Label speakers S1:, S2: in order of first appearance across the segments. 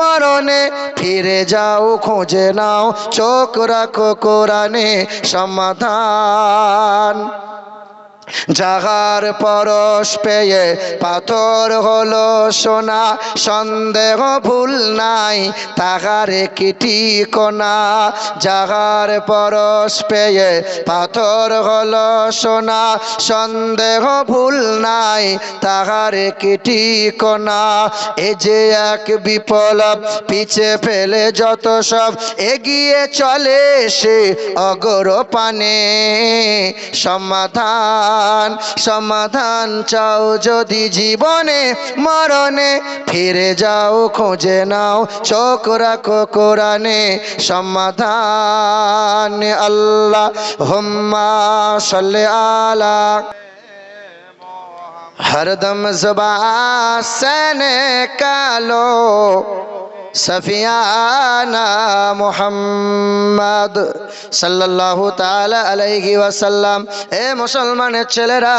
S1: মরণে ফিরে যাও খোঁজে নাও চোখ রাখো কোরআনে সমাধান। জাগার পরশ পেয়ে পাথর হলো সোনা, সন্দেহ ভুল নাই, তাহারে কিটি কোনা জাগার পরশ পেয়ে পাথর হলো সোনা, সন্দেহ ভুল নাই, তাহারে কিটি কোনা এ যে এক বিপ্লব পিছে ফেলে যত সব, এগিয়ে চলে সে অগর পানে। সমাধান সমাধান চাও যদি জীবনে মরণে ফিরে যাও খোঁজে নাও চোখ রাখো কোরআনে সমাধান আল্লাহ হুম্মা সাল্লি আলা हरदम जुबा से निकालो সফিয়ানা মোহাম্মদ সাল্লাল্লাহু তাআলা আলাইহি ওয়াসাল্লাম। এ মুসলমানের ছেলেরা,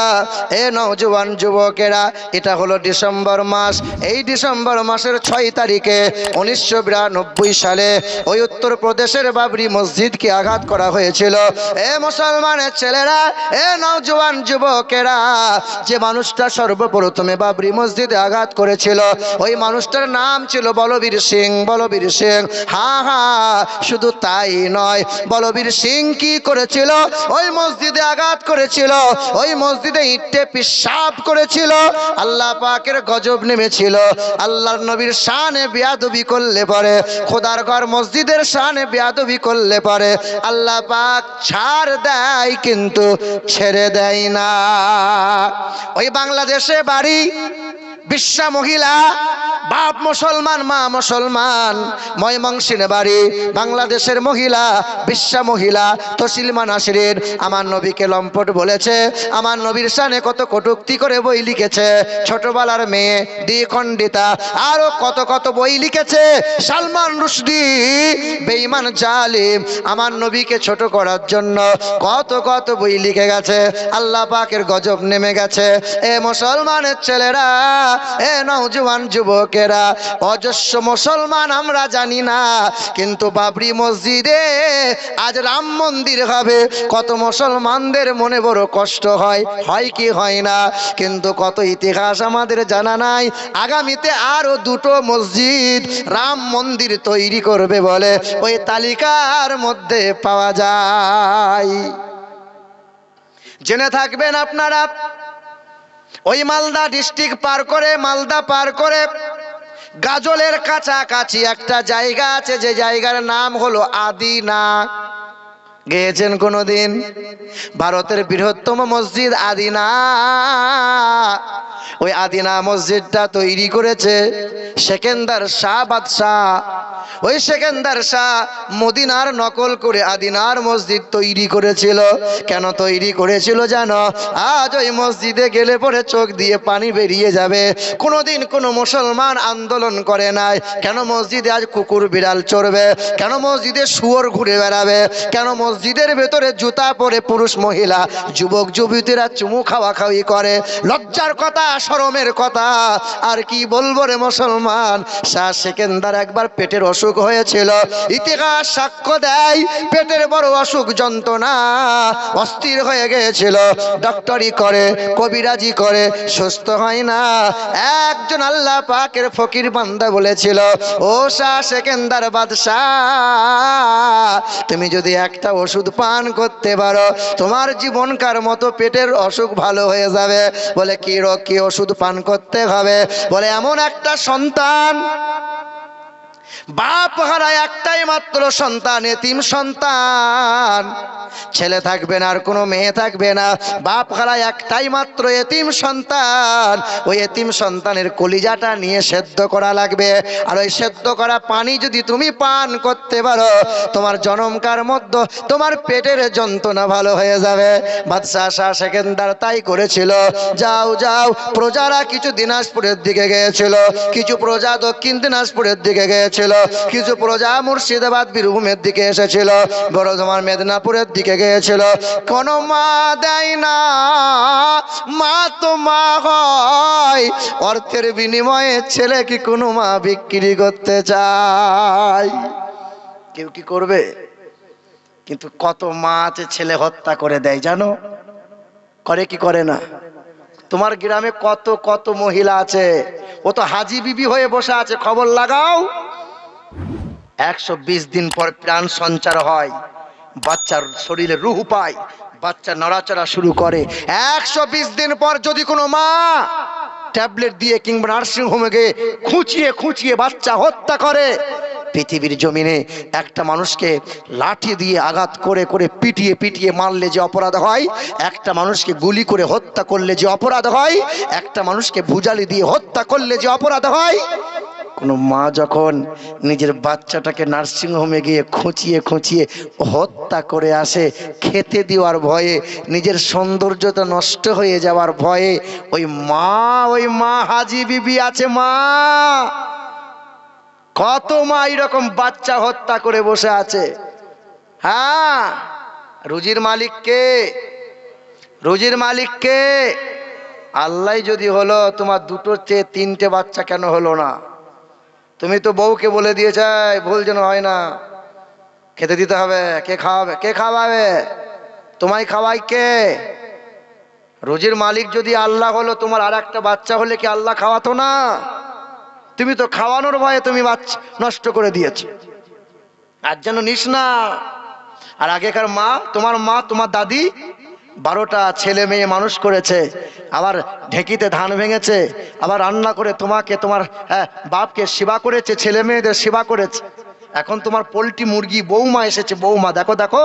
S1: এ নওজোয়ান যুবকেরা, এটা হলো ডিসেম্বর মাস। এই ডিসেম্বর মাসের ছয় তারিখে উনিশশো বিরানব্বই সালে ওই উত্তরপ্রদেশের বাবরি মসজিদকে আঘাত করা হয়েছিল। এ মুসলমানের ছেলেরা, এ নওজোয়ান যুবকেরা, যে মানুষটা সর্বপ্রথমে বাবরি মসজিদে আঘাত করেছিল, ওই মানুষটার নাম ছিল বলবীর সিং। বলবীর সিং। হা হা, শুধু তাই নয়, বলবীর সিং কি করেছিল? ওই মসজিদে আঘাত করেছিল, ওই মসজিদে ইটে পিসাব করেছিল। আল্লাহ পাকের গজব নেমেছিল। আল্লাহর নবীর শানে বিয়াদবি করলে পরে, খোদার ঘর মসজিদের শানে বিয়াদবি করলে পরে, আল্লাহ পাক ছাড় দেয় কিন্তু ছেড়ে দেয় না। ওই বাংলাদেশে বাড়ি বিশ্বা মহিলা, বাপ মুসলমান, মা মুসলমান ময়মংসিনে বাড়ি, বাংলাদেশের মহিলা বিশ্বা মহিলা তসিলমা নাসরিন আমার নবীকে লম্পট বলেছে, আমার নবীর সানে কত কটুক্তি করে বই লিখেছে, ছোটবেলার মেয়ে দ্বিখণ্ডিতা আরও কত কত বই লিখেছে, সালমান রুশদি, বেঈমান জালিম, আমার নবীকে ছোট করার জন্য কত কত বই লিখে গেছে, আল্লাহ পাকের গজব নেমে গেছে, এ মুসলমানের ছেলেরা এ নওজোয়ান যুবকেরা, অজস্র মুসলমান আমরা জানি না, কিন্তু বাবরি মসজিদে আজ রাম মন্দির হবে। কত মুসলমানদের মনে বড় কষ্ট হয় হয় কি হয় না? কিন্তু কত ইতিহাস আমাদের জানা নাই। আগামীতে আরও দুটো মসজিদ রাম মন্দির তৈরি করবে বলে ওই তালিকার মধ্যে পাওয়া যায়। জেনে থাকবেন আপনারা ওই মালদা ডিস্ট্রিক্ট পার করে, মালদা পার করে, গাজলের কাছাকাছি একটা জায়গা আছে, যে জায়গার নাম হলো আদিনা। গিয়েছেন কোনোদিন? ভারতের বৃহত্তম মসজিদ আদিনা। ওই আদিনা মসজিদটা তৈরি করেছে সেকেন্দার শাহ বাদশাহ। ওই সেকেন্দার শাহ মদিনার নকল করে আদিনার মসজিদ তৈরি করেছিল। কেন তৈরি করেছিল জানো? আজ ওই মসজিদে গেলে পরে চোখ দিয়ে পানি বেরিয়ে যাবে। কোনোদিন কোনো মুসলমান আন্দোলন করে নাই। কেন মসজিদে আজ কুকুর বিড়াল চড়বে? কেন মসজিদে শুয়োর ঘুরে বেড়াবে? কেন মসজিদের ভেতরে জুতা পরে পুরুষ মহিলা, যুবক, যুবতীরা চুমু খাওয়া খাওয়ি করে। লজ্জার কথা শরমের কথা, আর কি বলব রে মুসলমান? শাহ সেকেন্দার একবার পেটের অসুখ হয়েছিল। ইতিহাস সাক্ষ্য দেয়, পেটের বড় অসুখ যন্ত্রণা অস্থির হয়ে গিয়েছিল। ডক্টরি করে, কবিরাজি করে, সুস্থ হয় না। একজন আল্লাহ পাকের ফকির বান্দা বলেছিল, ও শাহ সেকেন্দার বাদশাহ, তুমি যদি একটা ওষুধ পান করতে পারো। তোমার জীবনকার মতো পেটের অসুখ ভালো হয়ে যাবে। বলে, কি রোগ, কি ওষুধ পান করতে হবে? বলে, এমন একটা সন্তান বাপ হারায় একটাই মাত্র সন্তান, এতিম সন্তান। ছেলে থাকবে না আর কোনো মেয়ে থাকবে না। বাপ হারায় একটাই মাত্র এতিম সন্তান। ওই এতিম সন্তানের কলিজাটা নিয়ে সেদ্ধ করা লাগবে। আর ওই সেদ্ধ করা পানি যদি তুমি পান করতে পারো, তোমার জনমকার মধ্য তোমার পেটের যন্ত্রণা ভালো হয়ে যাবে। বাদশাহ শাহ সেকেন্দার তাই করেছিল। যাও যাও, প্রজারা কিছু দিনাজপুরের দিকে গিয়েছিল। কিছু প্রজা দক্ষিণ দিনাজপুরের দিকে গিয়েছিল। কিছু প্রজা মুর্শিদাবাদ বীরভূমের দিকে এসেছিল। বড়ধমার মেদিনীপুরের দিকে গিয়েছিল। কোন মা দেয় না। মা তো মা হয়। অর্থের বিনিময়ে ছেলে কি কোনো মা বিক্রি করতে চায়? কেউ কি করবে? কিন্তু কত মা আছে ছেলে হত্যা করে দেয়, জানো? করে কি করে না? তোমার গ্রামে কত কত মহিলা আছে? ও তো হাজি বিবি হয়ে বসে আছে। খবর লাগাও। একশো বিশ দিন পর প্রাণ সঞ্চার হয়। বাচ্চার শরীরে রুহ পায়, বাচ্চা নড়াচড়া শুরু করে। একশো বিশ দিন পর যদি কোনো মা ট্যাবলেট দিয়ে কিংবা নার্সিং হোমে গিয়ে খুঁচিয়ে খুঁচিয়ে বাচ্চা হত্যা করে, পৃথিবীর জমিনে একটা মানুষকে লাঠি দিয়ে আঘাত করে করে পিটিয়ে পিটিয়ে মারলে যে অপরাধ হয়, একটা মানুষকে গুলি করে হত্যা করলে যে অপরাধ হয়, একটা মানুষকে ভুজালি দিয়ে হত্যা করলে যে অপরাধ হয় কোনো মা যখন নিজের বাচ্চাটাকে নার্সিং হোমে গিয়ে খুঁচিয়ে খুঁচিয়ে হত্যা করে আসে, খেতে দেওয়ার ভয়ে, নিজের সৌন্দর্যতা নষ্ট হয়ে যাওয়ার ভয়ে, ওই মা ওই মা হাজি বিবি আছে মা। কত মা এরকম বাচ্চা হত্যা করে বসে আছে। হ্যাঁ রুজির মালিক কে? রুজির মালিক কে? আল্লাহ যদি হলো, তোমার দুটো চেয়ে তিনটে বাচ্চা কেন হলো না? তুমি তো বউকে বলে দিয়েছে ভুল যেন হয় না। খেতে দিতে হবে। কে খাওয়াবে? কে খাওয়াবে? তোমায় খাওয়াই কে? রোজির মালিক যদি আল্লাহ হলো, তোমার আর একটা বাচ্চা হলে কি আল্লাহ খাওয়াতো না? তুমি তো খাওয়ানোর ভয়ে তুমি নষ্ট করে দিয়েছ। আর যেন নিস না। আর আগেকার মা, তোমার মা, তোমার দাদি বারোটা ছেলে মেয়ে মানুষ করেছে আবার ঢেকিতে ধান ভেঙেছে আবার রান্না করে তোমাকে তোমার হ্যাঁ, বাপকে সেবা করেছে ছেলে মেয়েদের সেবা করেছে। এখন তোমার পোলট্রি মুরগি বৌমা এসেছে বৌমা দেখো দেখো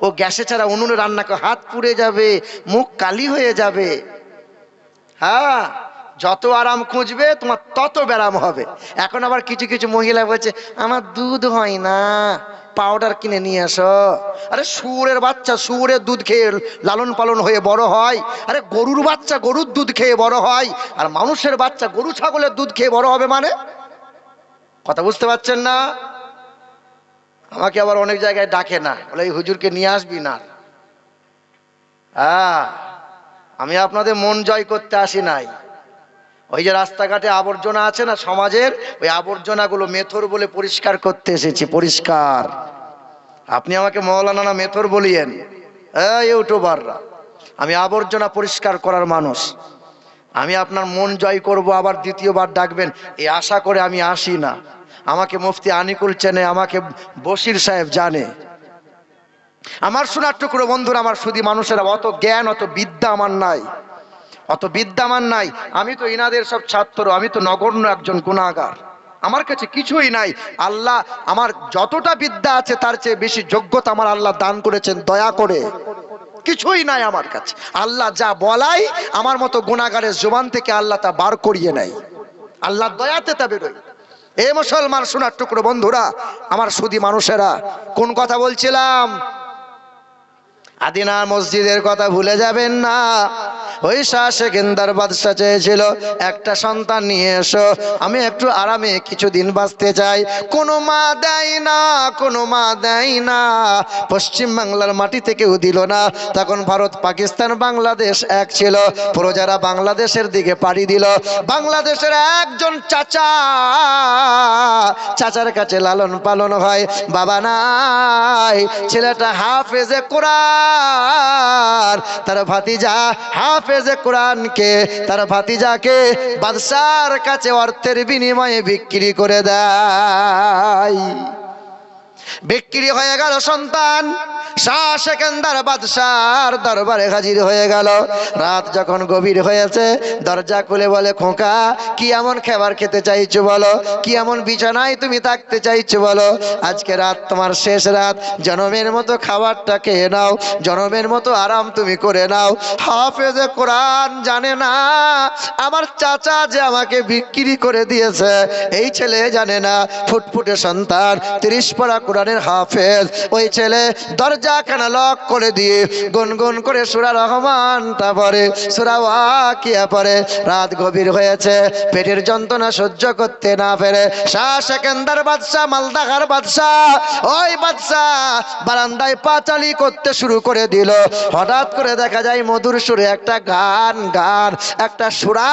S1: ও গ্যাসে ছাড়া উনুনে রান্না করে হাত পুড়ে যাবে মুখ কালি হয়ে যাবে। হ্যাঁ যত আরাম খুঁজবে, তোমার তত ব্যারাম হবে। এখন আবার কিছু কিছু মহিলা বলছে, আমার দুধ হয় না পাউডার কিনে নিয়ে আসো আরে শুয়োরের বাচ্চা শুয়োরের দুধ খেয়ে লালন পালন হয়ে বড় হয়। আরে গরুর বাচ্চা, গরুর দুধ খেয়ে বড় হয়। আর মানুষের বাচ্চা, গরু, ছাগলের দুধ খেয়ে বড় হবে মানে? কথা বুঝতে পারছেন না? আমাকে আবার অনেক জায়গায় ডাকে না। বলে, এই হুজুরকে নিয়ে আসবি না? হ্যাঁ আমি আপনাদের মন জয় করতে আসি নাই। ওই যে রাস্তাঘাটে আবর্জনা আছে না সমাজের, ওই আবর্জনাগুলো মেথর বলে পরিষ্কার করতে এসেছি, পরিষ্কার। আপনি আমাকে মৌলানা মেথর বলিয়েন। ইউটিউবাররা, আমি আবর্জনা পরিষ্কার করার মানুষ। আমি আপনার মন জয় করব, আবার দ্বিতীয়বার ডাকবেন। এই আশা করে আমি আসি না। আমাকে মুফতি আনিকুল চেনে, আমাকে বশির সাহেব জানে। আমার শোনার টুকরো বন্ধুরা, আমার শুধু মানুষেরা, অত জ্ঞান, অত বিদ্যা আমার নাই। অত বিদ্যামান নাই। আমি তো ইনাদের সব ছাত্র, আমি তো নগণ্য একজন গুণাগার। আমার কাছে কিছুই নাই। আল্লাহ আমার যতটা বিদ্যা আছে তার চেয়ে বেশি যোগ্যতা আমার আল্লাহ দান করেছেন, দয়া করে। কিছুই নাই আমার কাছে। আল্লাহ যা বলাই, আমার মতো গুণাগারের জোবান থেকে আল্লাহ তা বার করিয়ে নেয়। আল্লাহ দয়াতে তা বেরোয়। এ মুসলমান, শোনার টুকরো বন্ধুরা, আমার সুদি মানুষেরা, কোন কথা বলছিলাম? আদিনার মসজিদের কথা ভুলে যাবেন না। ওই শাহ সেকেন্দার বাদশাহ চেয়েছিল, একটা সন্তান নিয়ে এসো, আমি একটু আরামে কিছুদিন বাঁচতে চাই। কোনো মা দেয় না, কোনো মা দেয় না। পশ্চিম বাংলার মাটি থেকেও দিল না। তখন ভারত, পাকিস্তান, বাংলাদেশ এক ছিল। প্রজারা বাংলাদেশের দিকে পাড়ি দিল। বাংলাদেশের একজন চাচা, চাচার কাছে লালন পালন হয়। বাবা নাই, ছেলেটা হাফেজে কোরআন, তার ভাতিজা হাফেজে কোরআনকে তার ভাতিজাকে বাদশার কাছে অর্থের বিনিময়ে বিক্রি করে দেয়। বিক্রি হয়ে গেল সন্তান। শাহ সেকেন্দার বাদশার দরবারে হাজির হয়ে গেল। রাত যখন গভীর হয়েছে, দরজা খুলে বলে, খোঁকা, কি এমন খাবার খেতে চাইছো বলো? কি এমন বিছানায় তুমি থাকতে চাইছো বলো? আজকে রাত তোমার শেষ রাত। জনমের মতো খাবারটা খেয়ে নাও। জনমের মতো আরাম তুমি করে নাও। হাফেজে কোরআন জানে না, আমার চাচা যে আমাকে বিক্রি করে দিয়েছে, এই ছেলে জানে না। ফুটফুটে সন্তান, তিরিশ পারা কোরআনের কোরআনের হাফেজ। ওই ছেলে দরজা খানা লক করে দিয়ে গুনগুন করে সুরা রহমানটা পরে সুরা ওয়াকিয়া পরে রাত গভীর হয়েছে। পেটের যন্ত্রণা সহ্য করতে না পেরে শাহ সেকেন্দার বাদশাহ, মালদাহার বাদশাহ, ওই বাদশাহ বারান্দায় পাচালি করতে শুরু করে দিল। হঠাৎ করে দেখা যায় মধুর সুরে একটা গান গান, একটা সুরা।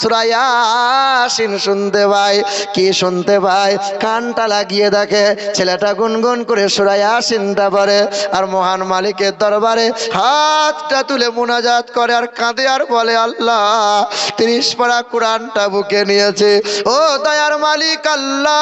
S1: সুরায়াসিন শুনতে পাই কি শুনতে পাই কানটা লাগিয়ে দেখে ছেলেটা গুনগুন করে সুরায়াসিনটা পরে আর মহান মালিকের দরবারে হাতটা তুলে মুনাজাত করে আর কাঁদে আর বলে, আল্লাহ, তিরিশ পারা কোরআনটা বুকে নিয়েছে। ও দয়ার মালিক, আল্লাহ,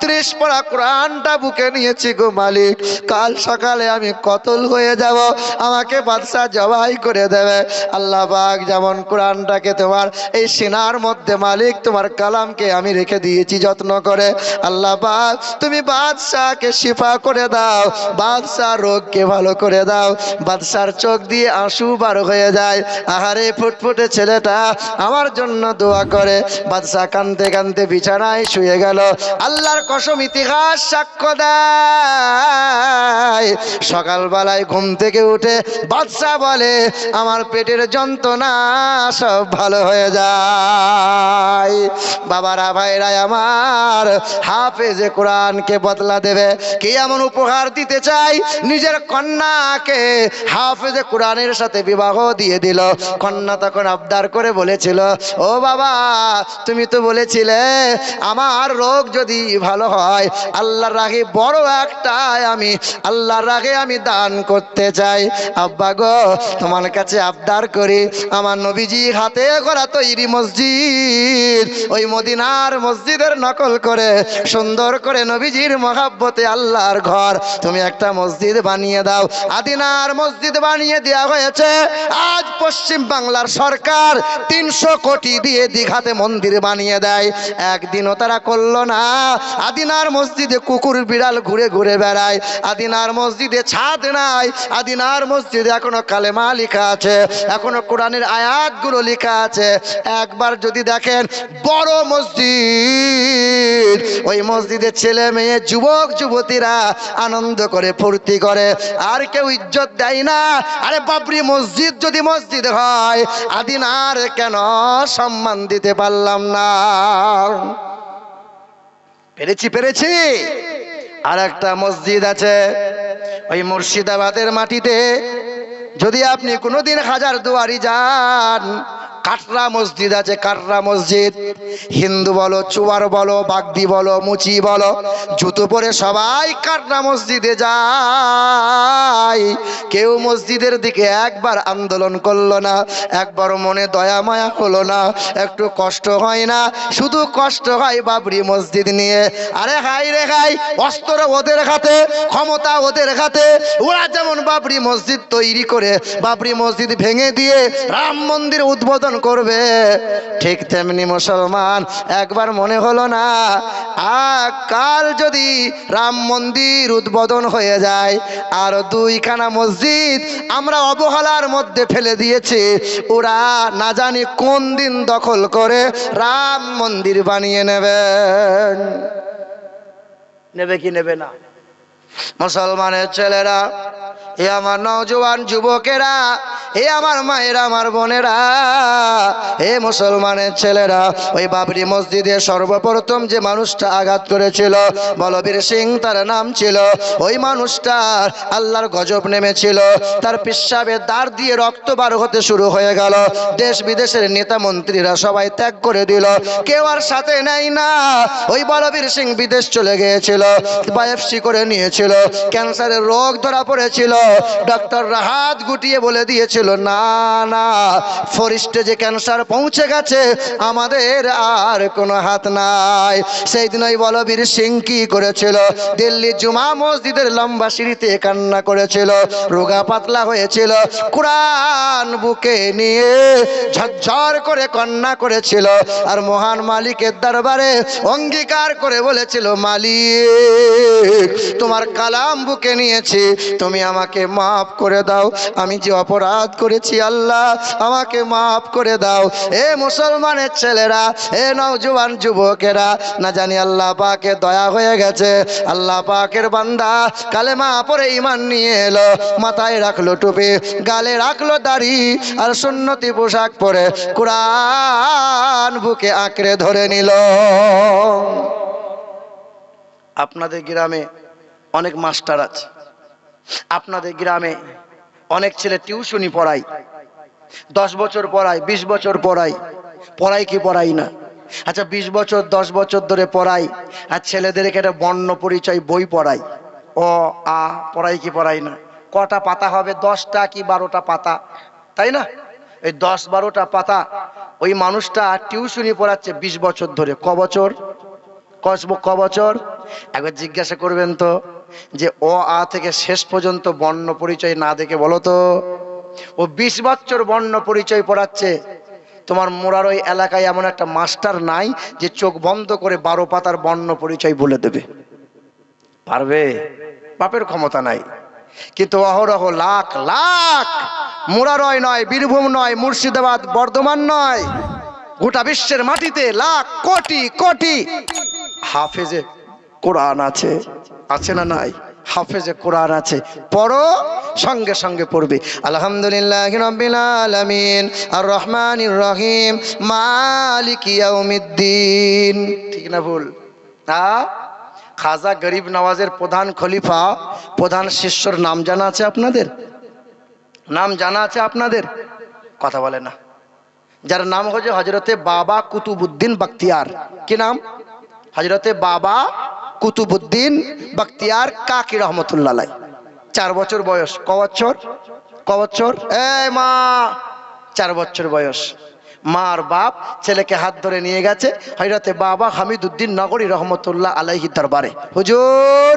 S1: ত্রিশ পারা কোরআনটা বুকে নিয়েছি গো মালিক। কাল সকালে আমি কতল হয়ে যাব, আমাকে বাদশাহ জবাই করে দেবে। আল্লাহ পাক যেমন কোরআনটাকে তোমার এই সিনার মধ্যে মালিক, তোমার কালামকে আমি রেখে দিয়েছি, যত্ন করে। আল্লাহ পাক, তুমি বাদশাহকে শিফা করে দাও, বাদশাহ রোগকে ভালো করে দাও। বাদশার চোখ দিয়ে আঁসু বার হয়ে যায়। আহারে, ফুটফুটে ছেলেটা আমার জন্য দোয়া করে। বাদশাহ কানতে কানতে বিছানায় শুয়ে গেল। আল্লাহর কসম, ইতিহাস সাক্ষ্য দেয়। সকালবেলায় ঘুম থেকে উঠে বাদশাহ বলে, আমার পেটের যন্ত্রণা সব ভালো হয়ে যায়। বাবারা, ভাইরা আমার হাফেজে কোরআনকে বদলা দেবে। কি এমন উপহার দিতে চাই নিজের কন্যাকে হাফেজে কোরআনের সাথে বিবাহ দিয়ে দিল। কন্যা তখন আবদার করে বলেছিল, ও বাবা, তুমি তো বলেছিলে, আমার রোগ যদি ভালো হয়, আল্লাহর রাগে বড় একটা আমি, আল্লাহর রাগে আমি দান করতে চাই। আব্বা গো, তোমার কাছে আবদার করি, আমার নবীজি হাতে করা তৈরি মসজিদ, ওই মদিনার মসজিদের নকল করে সুন্দর করে নবীজির মহাব্বতে আল্লাহর ঘর। তুমি একটা মসজিদ বানিয়ে দাও। আদিনার মসজিদ বানিয়ে দেওয়া হয়েছে। আজ পশ্চিম বাংলার সরকার তিনশো কোটি দিয়ে দীঘাতে মন্দির বানিয়ে দেয়। একদিনও তারা করল না। আদিনার মসজিদে কুকুর, বিড়াল ঘুরে ঘুরে বেড়ায়। আদিনার মসজিদে ছাদ নাই। আদিনার মসজিদে এখনও কালেমা লেখা আছে। এখনও কোরআনের আয়াতগুলো লেখা আছে। একবার যদি দেখেন, বড় মসজিদ। ওই মসজিদের ছেলে মেয়ে, যুবক, যুবতীরা আনন্দ করে, ফুর্তি করে। আর কেউ ইজ্জত দেয় না। আরে বাবরি মসজিদ যদি মসজিদ হয়, আদিন আর কেন সম্মান দিতে পারলাম না? পেরেছি পেরেছি। আর একটা মসজিদ আছে, ওই মুর্শিদাবাদের মাটিতে। যদি আপনি কোনোদিন হাজার দুয়ারি যান কাটরা মসজিদ আছে, কাটরা মসজিদ। হিন্দু বলো, চুয়ার বলো, বাগদি বলো, মুচি বলো, জুতো পরে সবাই কাটরা মসজিদে যায়। কেউ মসজিদের দিকে একবার আন্দোলন করল না, একবার মনে দয়া মায়া হলো না, একটু কষ্ট হয় না, শুধু কষ্ট হয় বাবরি মসজিদ নিয়ে। আরে হাই রে হাই, অস্ত্র ওদের হাতে, ক্ষমতা ওদের হাতে, ওরা যেমন বাবরি মসজিদ তৈরি করে, বাবরি মসজিদ ভেঙে দিয়ে রাম মন্দির উদ্বোধন করবে। ঠিক তেমনি মুসলমান, একবার মনে হলো না কাল যদি রাম মন্দির উদ্বোধন হয়ে যায়, আর দুইখানা মসজিদ আমরা অবহেলার মধ্যে ফেলে দিয়েছি, ওরা না জানি কোন দিন দখল করে রাম মন্দির বানিয়ে নেবেন নেবে কি নেবে না? মুসলমানের ছেলেরা এ আমার নওজোয়ান যুবকেরা, এ আমার মায়েরা, আমার বোনেরা, এ মুসলমানের ছেলেরা, ওই বাবরি মসজিদে সর্বপ্রথম যে মানুষটা আঘাত করেছিল, বলবীর সিং তার নাম ছিল, ওই মানুষটার আল্লাহর গজব নেমেছিল, তার পিসাবের দাঁড় দিয়ে রক্ত বার হতে শুরু হয়ে গেল দেশ বিদেশের নেতা মন্ত্রীরা সবাই ত্যাগ করে দিল, কেউ আর সাথে নেই না, ওই বলবীর সিং বিদেশ চলে গিয়েছিল, বায়োপসি করে নিয়েছিল, ক্যান্সারের রোগ ধরা পড়েছিল ডক্টর রাহাত গুটিয়ে বলে দিয়েছিল, না না ফোর স্টেজে ক্যান্সার পৌঁছে গেছে, আমাদের আর কোনো হাত নাই। সেই দিন ওই বলবীর সিং কি করেছিল দিল্লি জুমা মসজিদের লম্বা সিঁড়িতে কান্না করেছিল, রোগা পাতলা হয়েছিল, কোরআন বুকে নিয়ে ঝরঝর করে কান্না করেছিল, আর মহান মালিকের দরবারে অঙ্গীকার করে বলেছিল, মালিক, তোমার কালাম বুকে নিয়েছি, তুমি আমাকে আমাকে মাফ করে দাও। আমি যে অপরাধ করেছি আল্লাহ, আমাকে মাফ করে দাও। এ মুসলমানের ছেলেরা, এ নওজোয়ান যুবকেরা, না জানি আল্লাহ পাকে দয়া হয়ে গেছে। আল্লাহ পাকের বান্দা কালেমা পরে ইমান নিয়ে এলো, মাথায় রাখল টুপি, গালে রাখল দাড়ি আর সুন্নতি পোশাক পরে কোরআন বুকে আঁকড়ে ধরে নিল। আপনাদের গ্রামে অনেক মাস্টার আছে। আপনাদের গ্রামে অনেক ছেলে টিউশনি পড়ায়। দশ বছর পড়ায়, বিশ বছর পড়ায়। পড়াই কি পড়াই না? আচ্ছা বিশ বছর, দশ বছর ধরে পড়াই আর ছেলেদেরকে একটা বর্ণ পরিচয় বই পড়াই ও আ পড়াই কি পড়াই না? কটা পাতা হবে? দশটা কি বারোটা পাতা? তাই না? এই দশ বারোটা পাতা ওই মানুষটা টিউশনি পড়াচ্ছে বিশ বছর ধরে। ক বছর? কসব ক বছর? একবার জিজ্ঞাসা করবেন তো। যে অ, আ থেকে শেষ পর্যন্ত বর্ণ পরিচয় না দেখে বলো তো? ও বিশ বছর বর্ণ পরিচয় পড়াচ্ছে। তোমার মোড়ার ওই এলাকায় এমন একটা মাস্টার নাই যে চোখ বন্ধ করে বারো পাতার বর্ণ পরিচয় বলে দেবে। পারবে? বাপের ক্ষমতা নাই। কিন্তু অহরহ লাখ লাখ মুরারয় নয়, বীরভূম নয়, মুর্শিদাবাদ বর্ধমান নয়, গোটা বিশ্বের মাটিতে লাখ, কোটি কোটি হাফেজে কোরআন আছে। আছে না নাই? হাফেজে কোরআন আছে। পড়ো, সঙ্গে সঙ্গে পড়বে। আলহামদুলিল্লাহ রাব্বিল আলামিন আর রহমানির রহিম, মালিক ইয়াউমিদ্দিন। ঠিক না ভুল? হ্যাঁ খাজা গরিব নওয়াজের প্রধান খলিফা, প্রধান শিষ্যর নাম জানা আছে আপনাদের? নাম জানা আছে আপনাদের? কথা বলে না। যার নাম হচ্ছে হজরতে বাবা কুতুবুদ্দিন বখতিয়ার। কি নাম? হজরতে বাবা কুতুবুদ্দিন বাক্তিয়ার কাকি রহমতুল্লাহ চার বছর বয়স। ক বছর? ক বছর? এ মা! চার বছর বয়স। মার বাপ ছেলেকে হাত ধরে নিয়ে গেছে হইরাতে বাবা হামিদুদ্দিন নগরী রহমতুল্লাহ আলাইহি দরবারে। হুজুর,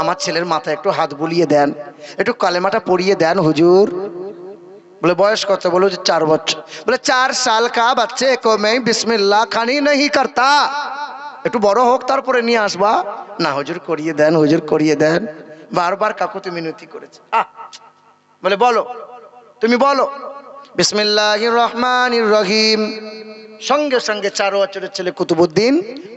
S1: আমার ছেলের মাথায় একটু হাত বুলিয়ে দেন, একটু কালেমাটা পড়িয়ে দেন, হুজুর। বলে, বয়স কত? বলো যে চার বছর। বলে, চার সাল কা বাচ্চে কমে বিসমিল্লা বিসমিল্লাহ, খানি নহি করতা। একটু বড় হোক, তারপরে নিয়ে আসবা। না, হুজুর করিয়ে দেন, হুজুর করিয়ে দেন। বারবার কাকুতি মিনতি করেছে। বলে, বলো। তুমি বলো। বিসমিল্লাহির রহমানির রহিম। সঙ্গে সঙ্গে চার বছরের ছেলে কুতুবুদ্দিন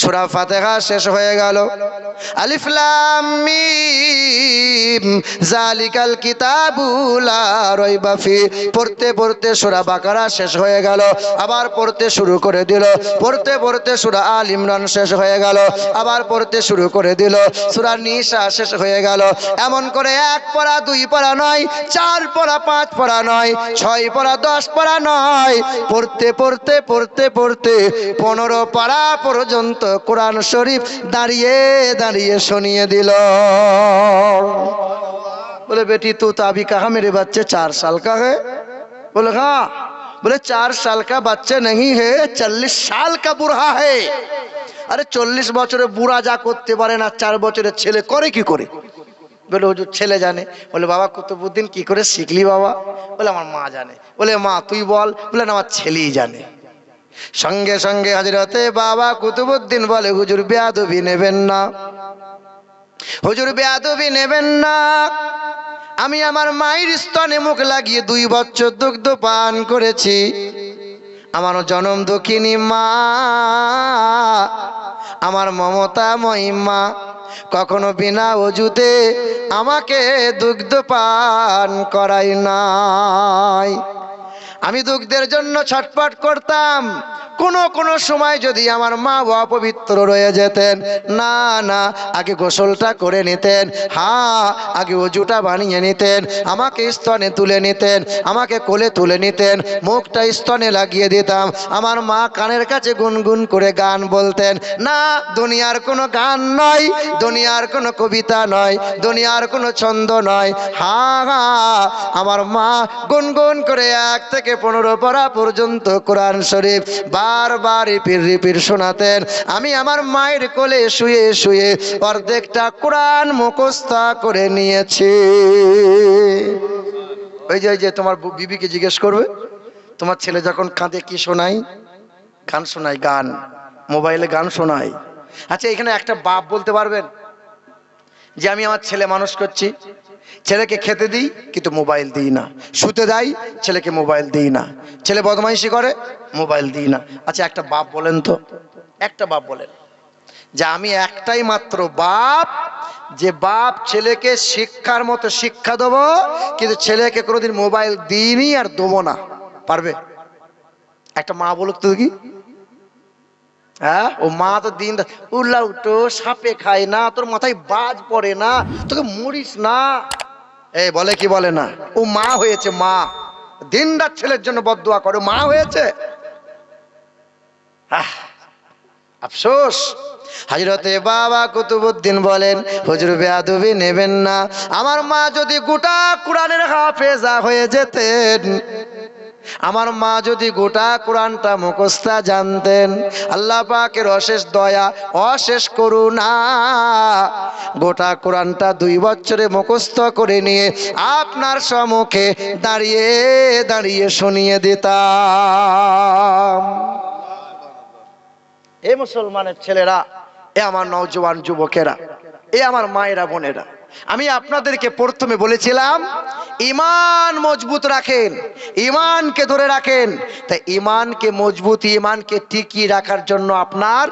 S1: সূরা ফাতিহা শেষ হয়ে গেল। আলিফ লাম মিম জালিকাল কিতাবু লা রাইবা ফি। পড়তে পড়তে সূরা বাকারা শেষ হয়ে গেল। আবার পড়তে শুরু করে দিল। পড়তে পড়তে সূরা আল ইমরান শেষ হয়ে গেল। আবার পড়তে শুরু করে দিল। সূরা নিসা শেষ হয়ে গেল। এমন করে এক পড়া, দুই পড়া নয়, চার পড়া, পাঁচ পড়া নয়, ছয় পড়া, দশ পড়া নয়। পড়তে পড়তে পড়তে পড়তে পনেরো পাড়া পর্যন্ত কোরআন শরীফ দাঁড়িয়ে দাঁড়িয়ে শুনিয়ে দিল बोले बेटी तू तो अभी कहा मेरे बच्चे चार साल का है बोले हाँ बोले चार साल का बच्चे नहीं है चालीस साल का बुढ़ा है আরে চল্লিশ বছরে বুড়া যা করতে পারে না চার বছরের ছেলে করে কি করে বলে হুজুর ছেলে জানে বলে বাবা কুতুবুদ্দিন কি করে শিখলি বাবা বলে আমার মা জানে বলে মা তুই বল বলে না আমার ছেলেই জানে সঙ্গে সঙ্গে হাজিরাতে বাবা কুতুবুদ্দিন বলে, হুজুর বেয়াদবি নেবেন না। হুজুর বেয়াদবি নেবেন না। আমি আমার মায়ের স্তনে মুখ লাগিয়ে দুই বছর দুগ্ধ পান করেছি। আমার জনম দক্ষিণী মা। আমার মমতা মহিমা। কখনো বিনা অজুতে আমাকে দুগ্ধ পান করাই নাই। আমি দুঃখদের জন্য ছটপট করতাম। কোনো কোনো সময় যদি আমার মা অপবিত্র রয়ে যেতেন, না না, আগে গোসলটা করে নিতেন হ্যাঁ আগে অজুটা বানিয়ে নিতেন, আমাকে স্তনে তুলে নিতেন, আমাকে কোলে তুলে নিতেন, মুখটা স্তনে লাগিয়ে দিতাম, আমার মা কানের কাছে গুনগুন করে গান বলতেন, না, দুনিয়ার কোনো গান নয়, দুনিয়ার কোনো কবিতা নয়, দুনিয়ার কোনো ছন্দ নয়, হা হা, আমার মা গুনগুন করে এক থেকে পনেরো পড়া পর্যন্ত কোরআন শরীফ বারবার রিপির রিপির শোনাতেন। আমি আমার মায়ের কোলে শুয়ে শুয়ে অর্ধেকটা কোরআন মুখস্থা করে নিয়েছি। ওই যে যে তোমার বিবিকে জিজ্ঞেস করবে, তোমার ছেলে যখন কাঁদে কি শোনাই গান শোনাই গান। মোবাইলে গান শোনাই আচ্ছা এখানে একটা বাপ বলতে পারবেন? যে আমি আমার ছেলে মানুষ করছি। ছেলেকে খেতে দিই, কিন্তু মোবাইল দিই না। শুতে দেয় ছেলেকে মোবাইল দিই না। ছেলে বদমাইশি করে, মোবাইল দিই না। আচ্ছা একটা বাপ বলেন তো। একটা বাপ বলেন। যে আমি একটাই মাত্র বাপ, যে বাপ ছেলেকে শিক্ষার মতো শিক্ষা দেবো, কিন্তু ছেলেকে কোনোদিন মোবাইল দিইনি আর দেবো না। পারবে? একটা মা বলুক তো কি হ্যাঁ? ও মা তো দিন উল্লা উঠো, সাপে খায় না, তোর মাথায় বাজ পড়ে না, তোকে মরিস না। এই, বলে কি বলে না? ও মা হয়েছে মা। দিন রাত ছেলের জন্য বদুয়া করে। মা হয়েছে? আফসোস। হাজরতে বাবা কুতুবুদ্দিন বলেন, হুজুর বেয়াদবি নেবেন না। আমার মা যদি গোটা কোরআনের হাফেজা হয়ে যেতেন আমার মা যদি গোটা কোরআনটা মুখস্থা জানতেন, আল্লাহ পাকের অশেষ দয়া, অশেষ করুণা গোটা কোরআনটা দুই বছরে মুখস্থ করে নিয়ে আপনার সম্মুখে দাঁড়িয়ে দাঁড়িয়ে শুনিয়ে দিতাম। এ মুসলমানের ছেলেরা, এ আমার নওজোয়ান যুবকেরা, এ আমার মায়েরা বোনেরা আমি আপনাদেরকে প্রথমে বলেছিলাম, ইমান মজবুত রাখেন, ইমানকে ধরে রাখেন। তাই ইমানকে মজবুত, ইমানকে টিকিয়ে রাখার জন্য আপনার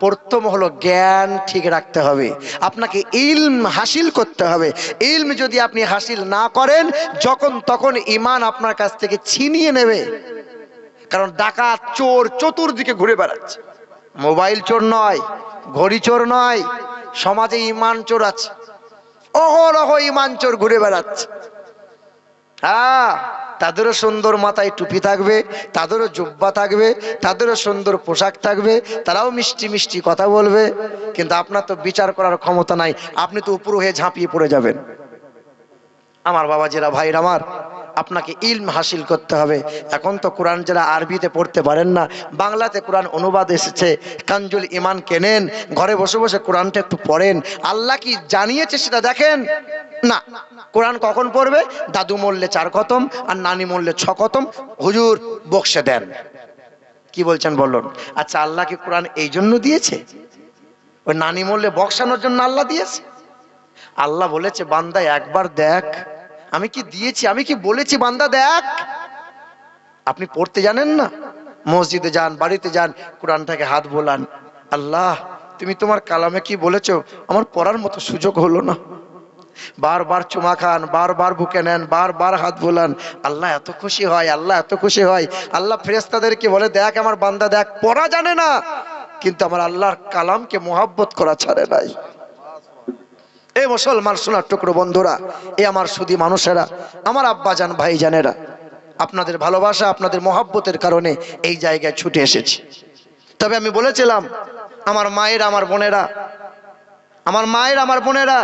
S1: প্রথম হলো জ্ঞান ঠিক রাখতে হবে। আপনাকে ইলম হাসিল করতে হবে। ইলম যদি আপনি হাসিল না করেন, যখন তখন ইমান আপনার কাছ থেকে ছিনিয়ে নেবে। কারণ ডাকাত, চোর চতুর্দিকে ঘুরে বেড়াচ্ছে। মোবাইল চোর নয়, ঘড়ি চোর নয়, সমাজে ইমান চোর আছে। অহরহ ইমান চোর ঘুরে বেড়াচ্ছে। হ্যাঁ তাদেরও সুন্দর মাথায় টুপি থাকবে, তাদেরও জুব্বা থাকবে, তাদেরও সুন্দর পোশাক থাকবে, তারাও মিষ্টি মিষ্টি কথা বলবে, কিন্তু আপনার তো বিচার করার ক্ষমতা নাই, আপনি তো উপর হয়ে ঝাঁপিয়ে পড়ে যাবেন। আমার বাবা জেরা ভাইর আমার আপনাকে ইলম হাসিল করতে হবে। এখন তো কোরআন যারা আরবিতে পড়তে পারেন না, বাংলাতে কোরআন অনুবাদ এসেছে। কাঞ্জুল ইমান কেনেন? ঘরে বসে বসে কোরআনটা একটু পড়েন। আল্লাহ কি জানিয়েছে সেটা দেখেন? না। কোরআন কখন পড়বে? দাদু মরলে চার কতম আর নানি মরলে ছ কতম হুজুর, বক্সে দেন। কি বলছেন বলুন? আচ্ছা আল্লাহ কি কোরআন এই জন্য দিয়েছে? ওই নানি মরলে বক্সানোর জন্য আল্লাহ দিয়েছে? আল্লাহ বলেছে, বান্দা একবার দেখ আমি কি দিয়েছি, আমি কি বলেছি, বান্দা দেখ। আপনি পড়তে জানেন না? মসজিদে যান, বাড়িতে যান, কোরআনটাকে হাত বোলান। আল্লাহ, তুমি তোমার কালামে কি বলেছ? আমার পড়ার মতো সুযোগ হলো না। বারবার চুমা খান, বারবার বুকে নেন, বারবার হাত বোলান। আল্লাহ এত খুশি হয়, আল্লাহ এত খুশি হয়। আল্লাহ ফেরেস্তাদেরকে বলে, দেখ আমার বান্দা, দেখ, পড়া জানে না। কিন্তু আমার আল্লাহর কালামকে মোহাব্বত করা ছাড়ে নাই। এ মুসলমান সোনার টুকরো বন্ধুরা, এ আমার সুদী মানুষেরা, আমার আব্বা জান ভাই জানেরা আপনাদের ভালোবাসা, আপনাদের মহাব্বতের কারণে এই জায়গায় ছুটে এসেছি। তবে আমি বলেছিলাম, আমার মায়ের, আমার বোনেরা, আমার মায়ের, আমার বোনেরা,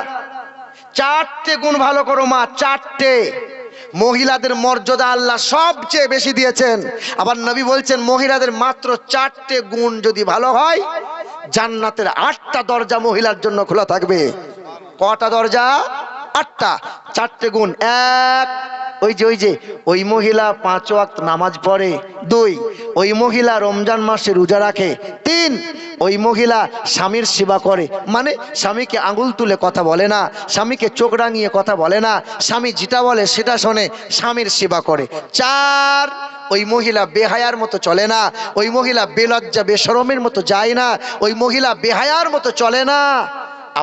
S1: চারটে গুণ ভালো করো মা, চারটে। মহিলাদের মর্যাদা আল্লাহ সবচেয়ে বেশি দিয়েছেন। আবার নবী বলছেন, মহিলাদের মাত্র চারটে গুণ যদি ভালো হয়, জান্নাতের আটটা দরজা মহিলার জন্য খোলা থাকবে। কটা দরজা? আটটা। চারটে গুণ এক। ওই যে ওই যে, ওই মহিলা পাঁচ ওয়াক্ত নামাজ পড়ে। দুই, ওই মহিলা রমজান মাসে রোজা রাখে। তিন, ওই মহিলা স্বামীর সেবা করে। মানে স্বামীকে আঙুল তুলে কথা বলে না, স্বামীকে চোখ রাঙিয়ে কথা বলে না, স্বামী যেটা বলে সেটা শোনে, স্বামীর সেবা করে। চার, ওই মহিলা বেহায়ার মতো চলে না, ওই মহিলা বেলজ্জা বেসরমের মতো যায় না, ওই মহিলা বেহায়ার মতো চলে না।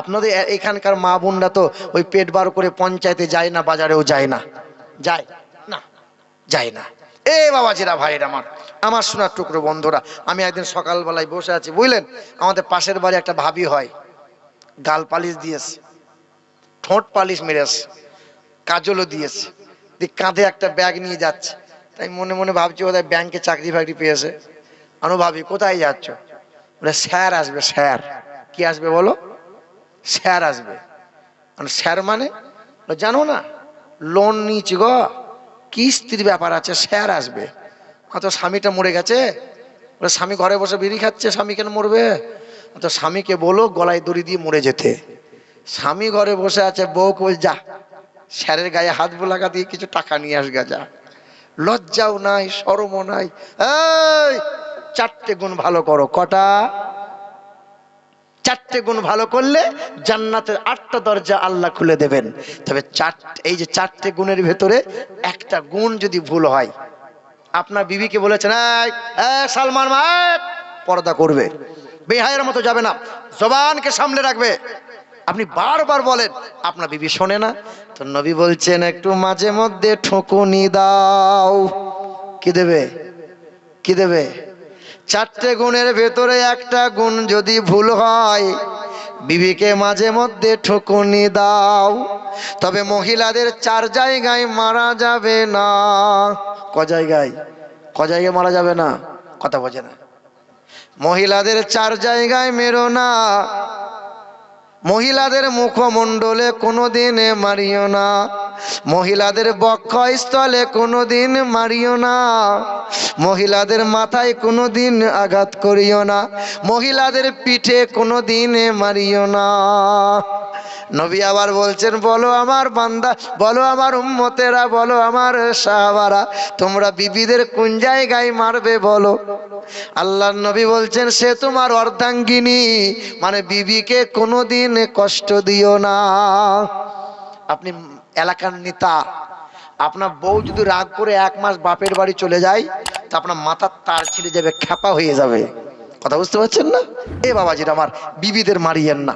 S1: আপনাদের এখানকার মা বোনরা তো ওই পেট বার করে পঞ্চায়েতে যায় না, বাজারেও যায় না। যায় না যায় না। এ বাবাজিরা, ভাইয়ের আমার আমার সোনার টুকরো বন্ধুরা, আমি একদিন সকালবেলায় বসে আছি, বুঝলেন? আমাদের পাশের বাড়ি একটা ভাবি হয়, গাল পালিশ দিয়েছে, ঠোঁট পালিশ মেরেছে, কাজলও দিয়েছে, দিয়ে কাঁধে একটা ব্যাগ নিয়ে যাচ্ছে। তাই মনে মনে ভাবছি, বোধহয় ব্যাংকে চাকরি ফাকরি পেয়েছে। আরও ভাবি, কোথায় যাচ্ছ? স্যার আসবে, স্যার। কি আসবে বলো? স্যার আসবে। মানে স্যার মানে? জানো না, লোন নিয়েছি গো। কিস্তির ব্যাপার আছে, স্যার আসবে। তো স্বামীটা মরে গেছে। স্বামী ঘরে বসে বিড়ি খাচ্ছে, স্বামী কেন মরবে? তো স্বামীকে বলো, গলায় দড়ি দিয়ে মরে যেতে। স্বামী ঘরে বসে আছে, বউ কই, যা, স্যারের গায়ে হাত বোলাকা দিয়ে কিছু টাকা নিয়ে আস যা। লজ্জাও নাই সরমও নাই। চারটে গুণ ভালো করো। কটা? চারটে গুণ ভালো করলে জান্নাতের আটটা দরজা আল্লাহ খুলে দেবেন। তবে চার এই যে চারটে গুণের ভেতরে একটা গুণ যদি ভুল হয় আপনার বিবিকে বলেছেন "এই, এই, সালমান পর্দা করবে। বেহায়ের মতো যাবে না জবানকে সামলে রাখবে। আপনি বারবার বলেন আপনার বিবি শোনে না। তো নবী বলছেন একটু মাঝে মধ্যে ঠকুনি দাও। কি দেবে? কি দেবে? চারটে গুণের ভেতরে একটা গুণ যদি ভুল হয়, বিবিকে মাঝে মধ্যে ঠকুনি দাও। তবে মহিলাদের চার জায়গায় মারা যাবে না। ক জায়গায়? ক জায়গায় মারা যাবে না? কথা বোঝে না। মহিলাদের চার জায়গায় মেরো না। মহিলাদের মুখমণ্ডলে কোনোদিন মারিও না। মহিলাদের বক্ষস্থলে কোনোদিন মারিও না। মহিলাদের মাথায় কোনোদিন আঘাত করিও না। মহিলাদের পিঠে কোনোদিন মারিও না। নবী আবার বলছেন, বলো আমার বান্দা, বলো আমার উম্মতেরা, বলো আমার সাহাবারা, তোমরা বিবিদের কোন জায়গায় মারবে বলো? আল্লাহ নবী বলছেন, সে তোমার অর্ধাঙ্গিনী মানে বিবিকে কোনোদিন কষ্ট দিও না। আপনি এলাকার নেতা। আপনার বউ যদি রাগ করে এক মাস বাপের বাড়ি চলে যায়, তা আপনার মাথার তার ছিঁড়ে যাবে, খ্যাপা হয়ে যাবে। কথা বুঝতে পারছেন না? এ বাবাজির আমার বিবিদের মারিয়েন না।